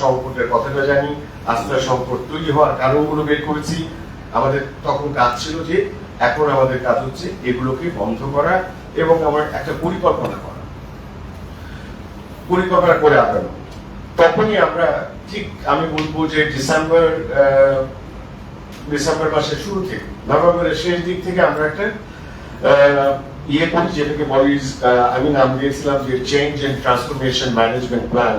সংকটের কথাটা জানি, আস্থার সংকট তৈরি হওয়ার কারণগুলো বের করেছি। আমাদের তখন কাজ ছিল যে, এখন আমাদের কাজ হচ্ছে এগুলোকে বন্ধ করা এবং আমার একটা পরিকল্পনা করা। পরিকল্পনা করে আগানো। তখনই আমরা ঠিক আমি বলব যে ডিসেম্বর ডিসেম্বর মাসের শুরু থেকে, নভেম্বরের শেষ দিক থেকে আমরা একটা ইয়ে করি যেটাকে বলি আমি নাম দিয়েছিলাম যে change and transformation management plan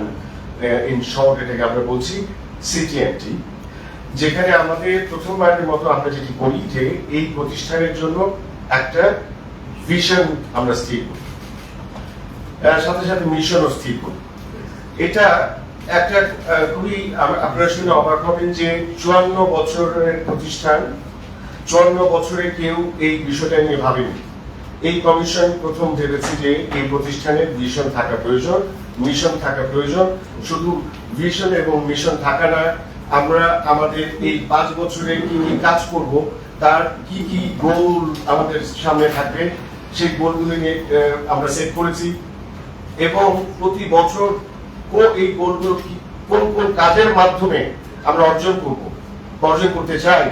in short এটাকে আমরা বলছি সিটিএনটি যেখানে আমাদের প্রথমবারের মতো আমরা যেটি করি যে এই প্রতিষ্ঠানের জন্য একটা ভিশন আমরা স্থির করি। সাথে সাথে মিশনও স্থির করি। এটা একটা খুবই আপনারা শুনে অবাক হবেন যে চুয়ান্ন বছরের প্রতিষ্ঠান, চুয়ান্ন বছরে কেউ এই বিষয়টা নিয়ে ভাবেনি। এই কমিশন প্রথম ভেবেছে যে এই প্রতিষ্ঠানের ভিশন থাকা প্রয়োজন, মিশন থাকা প্রয়োজন। শুধু ভিশন এবং মিশন থাকা না, আমরা আমাদের এই পাঁচ বছরে কি কি কাজ করব, তার কি কি গোল আমাদের সামনে থাকবে, সেই গোলগুলি নিয়ে আমরা সেট করেছি। এবং প্রতি বছর কো এই গোলগুলো কোন কোন কাজের মাধ্যমে আমরা অর্জন করব, অর্জন করতে চাই,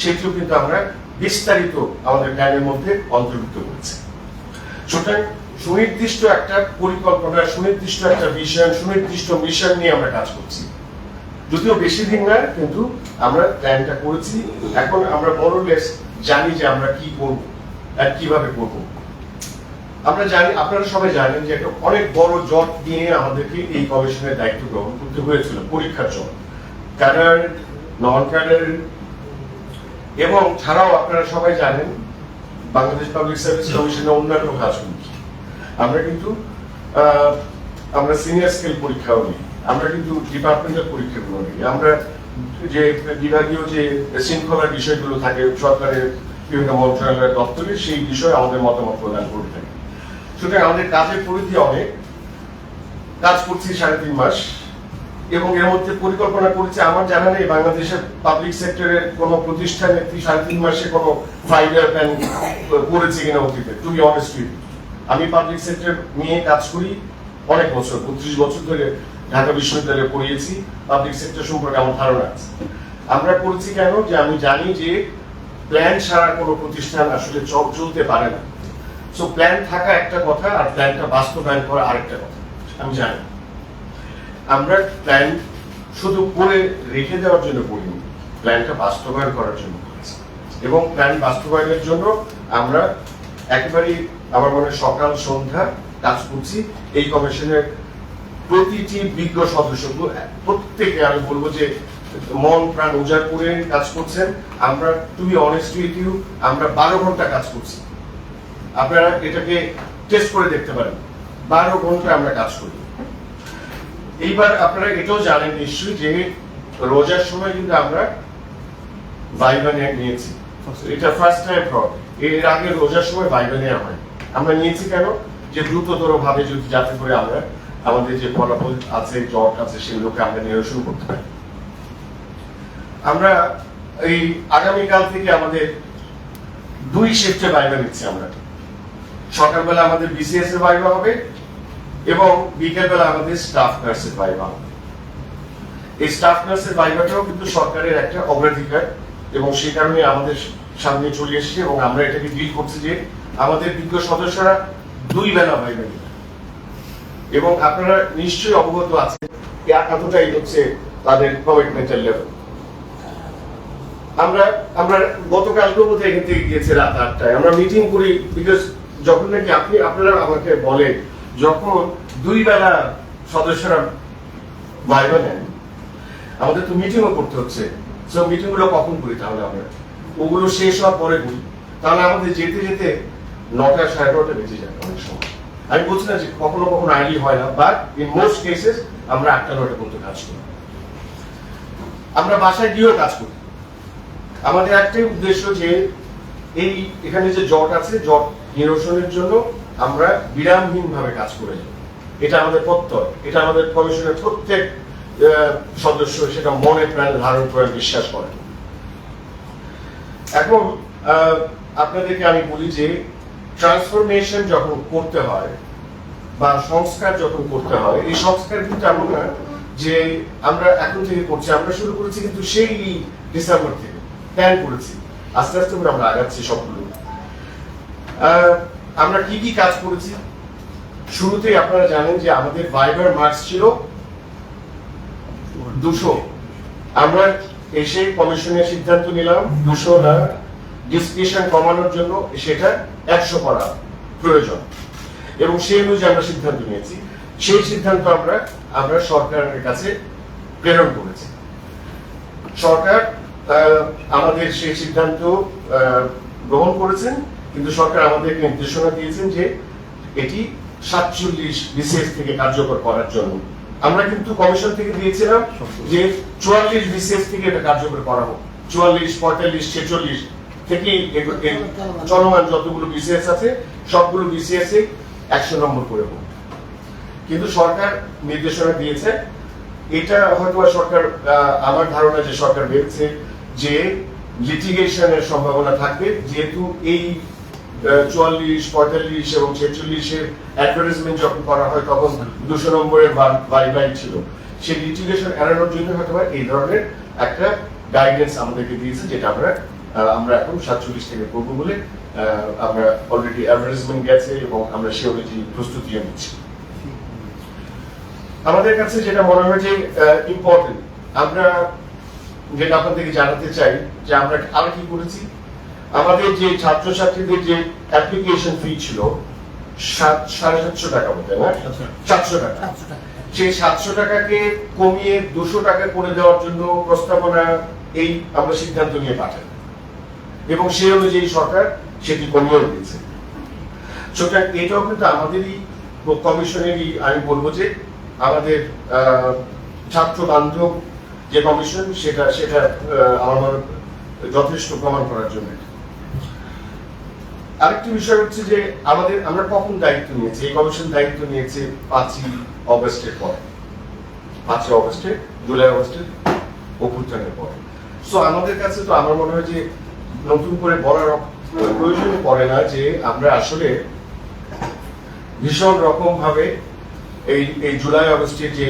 সেটিও কিন্তু আমরা বিস্তারিত আমাদের প্ল্যানের মধ্যে অন্তর্ভুক্ত করেছি। সুতরাং সুনির্দিষ্ট একটা পরিকল্পনা, সুনির্দিষ্ট একটা বিষয় সুনির্দিষ্ট মিশন নিয়ে আমরা কাজ করছি। যদিও বেশি দিন না কিন্তু আমরা প্ল্যানটা করেছি। এখন আমরা বড় বড়লেস জানি যে আমরা কি করব আর কীভাবে করব। আমরা জানি, আপনারা সবাই জানেন যে একটা অনেক বড় জট নিয়ে আমাদেরকে এই গবেষণার দায়িত্ব গ্রহণ করতে হয়েছিল, পরীক্ষার জন্য। ক্যাডার নন ক্যাডার এবং ছাড়াও আপনারা সবাই জানেন, বাংলাদেশ পাবলিক সার্ভিস কমিশনের অন্যান্য কাজগুলো। আমরা কিন্তু আমরা সিনিয়র স্কেল পরীক্ষাও নিই। আমরা কিন্তু ডিপার্টমেন্টাল পরীক্ষাগুলো নিই। আমরা যে বিভাগীয় যে শৃঙ্খলার বিষয়গুলো থাকে, সরকারের বিভিন্ন মন্ত্রণালয়ের দপ্তরে, সেই বিষয়ে আমাদের মতামত প্রদান করে থাকি। সুতরাং আমাদের কাজের পরিধি অনেক। কাজ করছি সাড়ে তিন মাস। এবং এর মধ্যে পরিকল্পনা করেছে, আমার জানা নেই, বাংলাদেশের পাবলিক সেক্টরের কোন প্রতিষ্ঠানে সাড়ে তিন মাসে কোনো ফাইভ ইয়ার প্ল্যান করেছে কিনা অতীতে টু বি অনেস্ট আমি পাবলিক সেক্টর নিয়ে কাজ করি অনেক বছর পঁচিশ বছর ধরে ঢাকা বিশ্ববিদ্যালয়ে পড়িয়েছি পাবলিক সেক্টর সম্পর্কে আমার ধারণা আছে। আমরা করেছি কেন? যে আমি জানি যে প্ল্যান ছাড়া কোনো প্রতিষ্ঠান আসলে চল- চলতে পারে না। সো প্ল্যান থাকা একটা কথা আর প্ল্যানটা বাস্তবায়ন করা আরেকটা কথা, আমি জানি। আমরা প্ল্যান শুধু করে রেখে দেওয়ার জন্য করিনি প্ল্যানটা বাস্তবায়ন করার জন্য এবং প্ল্যান বাস্তবায়নের জন্য আমরা একেবারেই আমার মনে সকাল, সন্ধ্যা কাজ করছি। এই কমিশনের প্রতিটি বিজ্ঞ সদস্য প্রত্যেকে আমি বলব যে মন, প্রাণ উজাড় করে কাজ করছেন। আমরা to be honest with you আমরা বারো ঘণ্টা কাজ করছি। আপনারা এটাকে টেস্ট করে দেখতে পারেন। বারো ঘণ্টা আমরা কাজ করি। এইবার আপনারা এটাও জানেন নিশ্চয়ই যে রোজার সময় কিন্তু আমরা ভাইবা নিয়ে- নিয়েছি। এটা ফার্স্ট টাইম ফ্রড এর আগে রোজার সময় ভাইবা নেওয়া হয় আমরা নিয়েছি কেন? যে দ্রুততর ভাবে যদি যাতে করে আমরা আমাদের যে ফলাফল আছে জট আছে সেগুলোকে আমরা নিরসন করতে পারি। আমরা এই আগামীকাল থেকে আমাদের দুই শিফটে বাইবা নিচ্ছি আমরা। সকালবেলা আমাদের বিসিএস এর বাইবা হবে এবং বিকেলবেলা আমাদের স্টাফ নার্সের হবে এই স্টাফ নার্সের বাইবাটাও কিন্তু সরকারের একটা অগ্রাধিকার এবং সেই কারণে আমাদের সামনে চলে এসেছে এবং আমরা এটাকে ডিল করছি যে আমাদের বিজ্ঞ সদস্যরা দুই বেলা নেবে এবং আপনারা নিশ্চয়ই অবগত আছেন এতটাই হচ্ছে তাদের কমিটমেন্টের লেভেল আমরা আমরা গতকালকেও বোধ এখান থেকে গিয়েছি রাত আটটায়। আমরা মিটিং করি বিকজ যখন নাকি আপনি, আপনারা আমাকে বলেন যখন দুই বেলা সদস্যরা ভাইবা নেন, আমাদের তো মিটিংও করতে হচ্ছে। সো মিটিং কখন করি তাহলে আমরা? ওগুলো শেষ হওয়ার পরে করি। তাহলে আমাদের যেতে যেতে নটা সাড়ে নটা বেজে যায় অনেক সময়। আমি বলছি না যে কখনো কখনো আর্লি হয় না বাট ইন মোস্ট কেসেস আমরা আটটা নটা পর্যন্ত কাজ করি। আমরা বাসায় গিয়েও কাজ করি। আমাদের একটাই উদ্দেশ্য যে এই এখানে যে জট আছে, জট নিরসনের জন্য আমরা বিরামহীন ভাবে কাজ করে যাব। এটা আমাদের প্রত্যয়। এটা আমাদের কমিশনের প্রত্যেক সদস্য সেটা মনে প্রাণে ধারণ করে বিশ্বাস করে। এখন আপনাদেরকে আমি বলি যে ট্রান্সফরমেশন যখন করতে হয় বা সংস্কার যখন করতে হয়, এই সংস্কার কিন্তু এমন না যে আমরা এখন থেকে করছি, আমরা শুরু করেছি কিন্তু সেই ডিসেম্বর থেকে প্ল্যান করেছি। আস্তে আস্তে করে আমরা আগাচ্ছি সবগুলো। আমরা কি কি কাজ করেছি। শুরুতেই আপনারা জানেন যে আমাদের ভাইবার মার্কস ছিল দুশো। আমরা এসে কমিশনের সিদ্ধান্ত নিলাম দুশো না ডিসক্রিপশন কমানোর জন্য সেটা একশো করা প্রয়োজন। এবং সেই অনুযায়ী আমরা সিদ্ধান্ত নিয়েছি। সেই সিদ্ধান্ত আমরা আমরা সরকারের কাছে প্রেরণ করেছি। সরকার আমাদের সেই সিদ্ধান্ত গ্রহণ করেছেন। কিন্তু সরকার আমাদেরকে নির্দেশনা দিয়েছেন যে এটি সাতচল্লিশ বিসিএস থেকে কার্যকর করার জন্য। আমরা কিন্তু কমিশন থেকে দিয়েছিলাম যে চুয়াল্লিশ বিসিএস থেকে এটা কার্যকর করা হোক। চুয়াল্লিশ, পঁয়তাল্লিশ, ছেচল্লিশ থেকে চলমান যতগুলো বিসিএস আছে, সবগুলো বিসিএস এ একশো নম্বর করে হোক। কিন্তু সরকার নির্দেশনা দিয়েছে। এটা হয়তো সরকার আমার ধারণা যে সরকার ভেবেছে যে লিটিগেশনের সম্ভাবনা থাকবে। যেহেতু এই চুয়াল্লিশ, পঁয়তাল্লিশ এবং ছেচল্লিশের অ্যাডভার্টাইজমেন্ট যখন করা হয়, তখন দুশো নম্বরের বাই বাই ছিল। সেই লিটিগেশন এড়ানোর জন্য হয়তো এই ধরনের একটা গাইডেন্স আমাদেরকে দিয়েছে, যেটা আমরা আমরা এখন সাতচল্লিশ থেকে করব বলে আমরা অলরেডি অ্যাডভার্টাইজমেন্ট গেছে এবং আমরা সে অনুযায়ী প্রস্তুতিও নিচ্ছি। আমাদের কাছে যেটা মনে হয় যে ইম্পর্টেন্ট আমরা যেটা আপনাদেরকে জানাতে চাই যে আমরা আর কি করেছি? আমাদের যে ছাত্রছাত্রীদের যে অ্যাপ্লিকেশন ফি ছিল সাত সাড়ে সাতশো টাকা মতো না? সাতশো টাকা। সেই সাতশো টাকাকে কমিয়ে দুশো টাকা করে দেওয়ার জন্য প্রস্তাবনা এই আমরা সিদ্ধান্ত নিয়ে পাঠাই। এবং সেই অনুযায়ী সরকার সেটি কমিয়ে দিয়েছে। সুতরাং এটাও কিন্তু আমাদেরই কমিশনেরই আমি বলব যে আমাদের ছাত্র বান্ধব যে কমিশন সেটা সেটা আমার যথেষ্ট প্রমাণ করার জন্য। আরেকটি বিষয় হচ্ছে যে আমাদের, আমরা কখন দায়িত্ব নিয়েছি? এই কমিশন দায়িত্ব নিয়েছে পাঁচই অগস্টের পর। পাঁচই অগস্টের, জুলাই অগস্টের অভ্যুত্থানের পর। সো আমাদের কাছে তো আমার মনে হয় যে নতুন করে বলার প্রয়োজন পড়ে না যে আমরা আসলে ভীষণ রকম ভাবে এই এই জুলাই অগস্টের যে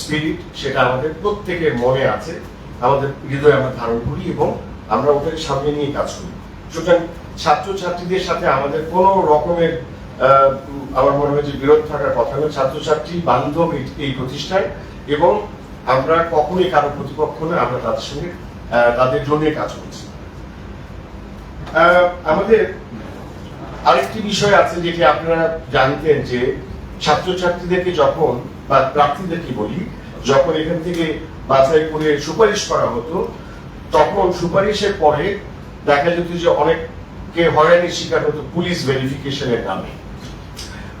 স্পিরিট সেটা আমাদের প্রত্যেকের মনে আছে। আমাদের হৃদয়ে আমরা ধারণ করি এবং আমরা ওটাকে সামনে নিয়ে কাজ করি। সুতরাং ছাত্রছাত্রীদের সাথে আমাদের কোনো রকমের আমার মনে হয় যে বিরোধ থাকার কথা নয়। ছাত্রছাত্রী, বান্ধব এই- প্রতিষ্ঠান এবং আমরা কখনোই কারও প্রতিপক্ষ না আমরা তাদের সঙ্গে তাদের জন্য কাজ করছি। আমাদের আরেকটি বিষয় আছে যেটি আপনারা জানতেন যে ছাত্রছাত্রীদেরকে যখন, বা প্রার্থীদেরকে বলি, যখন এখান থেকে বাছাই করে সুপারিশ করা হতো, তখন সুপারিশের পরে দেখা যেত যে অনেককে হয়রানির শিকার হতো পুলিশ ভেরিফিকেশনের নামে।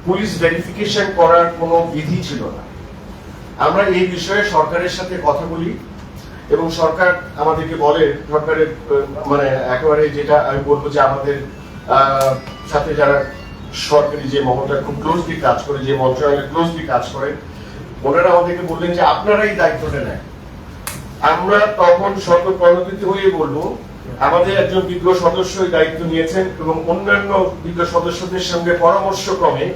পুলিশ ভেরিফিকেশন করার কোনো বিধি ছিল না। আমরা এই বিষয়ে সরকারের সাথে কথা বলি এবং সরকার আমাদেরকে বলে, সরকারের মানে একেবারে যেটা আমি বলব যে আমাদের সাথে যারা সরকারি যে মহলটা খুব ক্লোজলি কাজ করে, যে মন্ত্রণালয় ক্লোজলি কাজ করে, ওনারা আমাদেরকে বললেন যে আপনারাই দায়িত্বটা নেন। আমরা তখন শত প্রণোদিত হয়ে বলব আমাদের একজন বিজ্ঞ সদস্য দায়িত্ব নিয়েছেন এবং অন্যান্য বিজ্ঞ সদস্যদের সঙ্গে পরামর্শ ক্রমে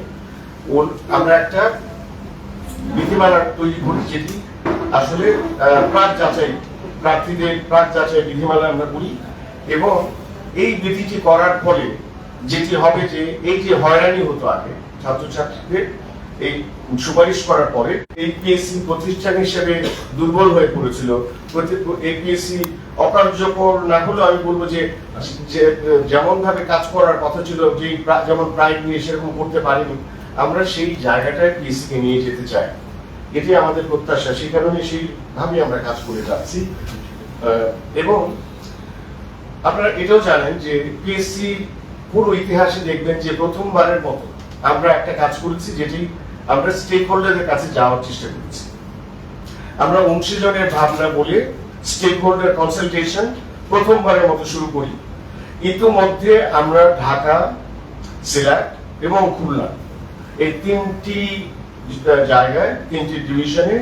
আমরা একটা বিধিমালা তৈরি করি যেটি আসলে প্রাক যাচাই, প্রার্থীদের প্রাক যাচাই বিধিমালা আমরা করি এবং এই বিধিটি করার ফলে যেটি হবে যে এই যে হয়রানি হতো আগে ছাত্রছাত্রীদের এই সুপারিশ করার পরে এই পিএসসি প্রতিষ্ঠান হিসেবে দুর্বল হয়ে পড়েছিল। এই পিএসসি অকার্যকর না হলেও আমি বলব যে যেমন ভাবে কাজ করার কথা ছিল, যে যেমন প্রাইড নিয়ে সেরকম করতে পারিনি, আমরা সেই জায়গাটায় পিএসসি কে নিয়ে যেতে চাই। এটি আমাদের প্রত্যাশা। সেই কারণে সেইভাবে আমরা কাজ করে যাচ্ছি। এবং আপনারা এটাও জানেন যে পিএসসি পুরো ইতিহাসে দেখবেন যে প্রথমবারের মতো আমরা একটা কাজ করেছি যেটি আমরা স্টেক হোল্ডারের কাছে যাওয়ার চেষ্টা করেছি। আমরা অংশীজনের ভাবনা বলে স্টেক হোল্ডার কনসালটেশন প্রথমবারের মতো শুরু করি। ইতিমধ্যে আমরা ঢাকা, সিলেট এবং খুলনা এই তিনটি জায়গায়, তিনটি ডিভিশনে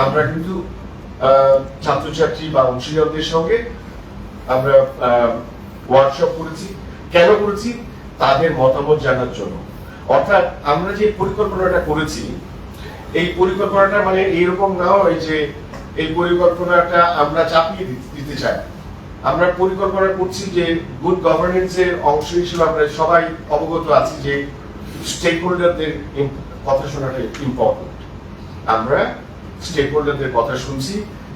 আমরা কিন্তু ছাত্রছাত্রী বা অংশীদারদের সঙ্গে আমরা ওয়ার্কশপ করেছি। কেন করেছি? তাদের মতামত জানার জন্য। অর্থাৎ আমরা যে পরিকল্পনাটা করেছি, এই পরিকল্পনাটা মানে এইরকম না হয় যে এই পরিকল্পনাটা আমরা চাপিয়ে দিতে চাই। আমরা পরিকল্পনা করছি যে গুড গভর্নেন্স এর অংশ হিসেবে আমরা সবাই অবগত আছি যে স্টেক হোল্ডারদের কথা শোনাটা ইম্পর্টেন্ট আমরা স্টেক হোল্ডারদের কথা শুনছি,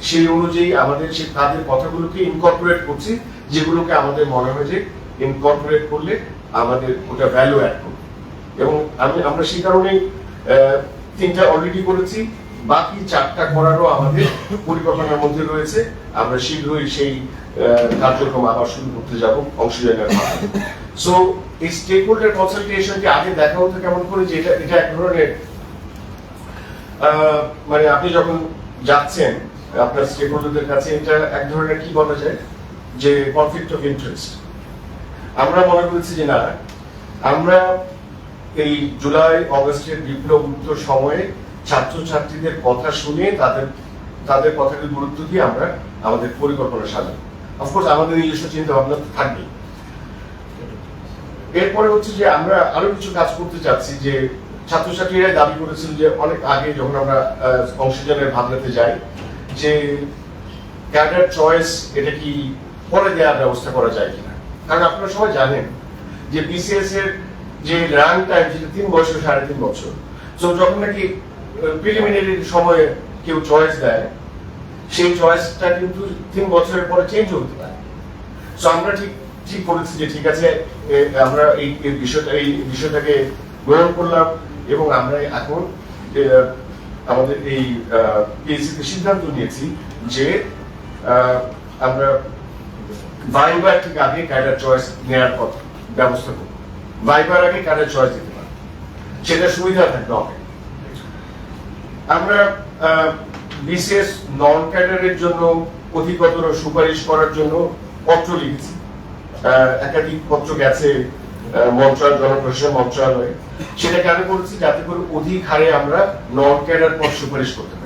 সেই অনুযায়ী আমাদের সে তাদের কথাগুলোকে ইনকর্পোরেট করছি, যেগুলোকে আমাদের মনে হয় যে ইনকর্পোরেট করলে আমাদের ওটা ভ্যালু অ্যাড করবে। এবং আমি আমরা সেই কারণেই আহ, তিনটা অলরেডি করেছি। বাকি চারটা করারও আমাদের পরিকল্পনার মধ্যে রয়েছে। আমরা শীঘ্রই সেই কার্যক্রম আবার শুরু করতে যাব অংশীদারের মাধ্যমে। সো এই স্টেক হোল্ডার কনসালটেশনকে আগে দেখা হতো কেমন করে যে এটা এটা এক ধরনের মানে আপনি যখন যাচ্ছেন আপনার স্টেক হোল্ডারদের কাছে এটা এক ধরনের কি বলা যায়? যে কনফ্লিক্ট অফ ইন্টারেস্ট আমরা মনে করেছি যে না আমরা এই জুলাই অগস্টের বিপ্লব উত্তর সময়ে ছাত্রছাত্রীদের কথা শুনে তাদের তাদের কথাকে গুরুত্ব দিয়ে আমরা আমাদের পরিকল্পনা সাজাবো। অফকোর্স আমাদের নিজস্ব চিন্তা ভাবনা থাকবেই। এরপরে হচ্ছে যে আমরা আরও কিছু কাজ করতে চাচ্ছি যে ছাত্রছাত্রীরা দাবি করেছিল যে অনেক আগে যখন আমরা অংশীদারের ভাবনাতে যাই, যে ক্যাডার চয়েস এটা কি পরে দেওয়ার ব্যবস্থা করা যায় কিনা? কারণ আপনারা সবাই জানেন যে বিসিএস এর যে রান টাইম যেটা তিন বছর, সাড়ে তিন বছর। তো যখন নাকি প্রিলিমিনারি সময়ে কেউ চয়েস দেয়, সেই চয়েসটা কিন্তু তিন বছরের পরে চেঞ্জ হতে পারে। সো আমরা ঠিক ঠিক করেছি যে ঠিক আছে আমরা এই বিষয়টা, এই বিষয়টাকে গ্রহণ করলাম এবং আমরা এখন আমাদের এই পিএসসিতে সিদ্ধান্ত নিয়েছি যে আমরা বাইবার ঠিক আগে ক্যাডার চয়েস নেওয়ার কথা ব্যবস্থা করব। ভাইবার আগে ক্যাডার চয়েস দিতে পারব সেটা সুবিধা থাকবে অনেক আমরা বিশেষ নন ক্যাডারের জন্য অধিকতর সুপারিশ করার জন্য পত্র লিখেছি। একাধিক পত্র গেছে মন্ত্রণালয়, জনপ্রশাসন মন্ত্রণালয়ে। সেটা কেন করেছি যাতে করে অধিক হারে আমরা নন ক্যাডার পদ সুপারিশ করতে পারি।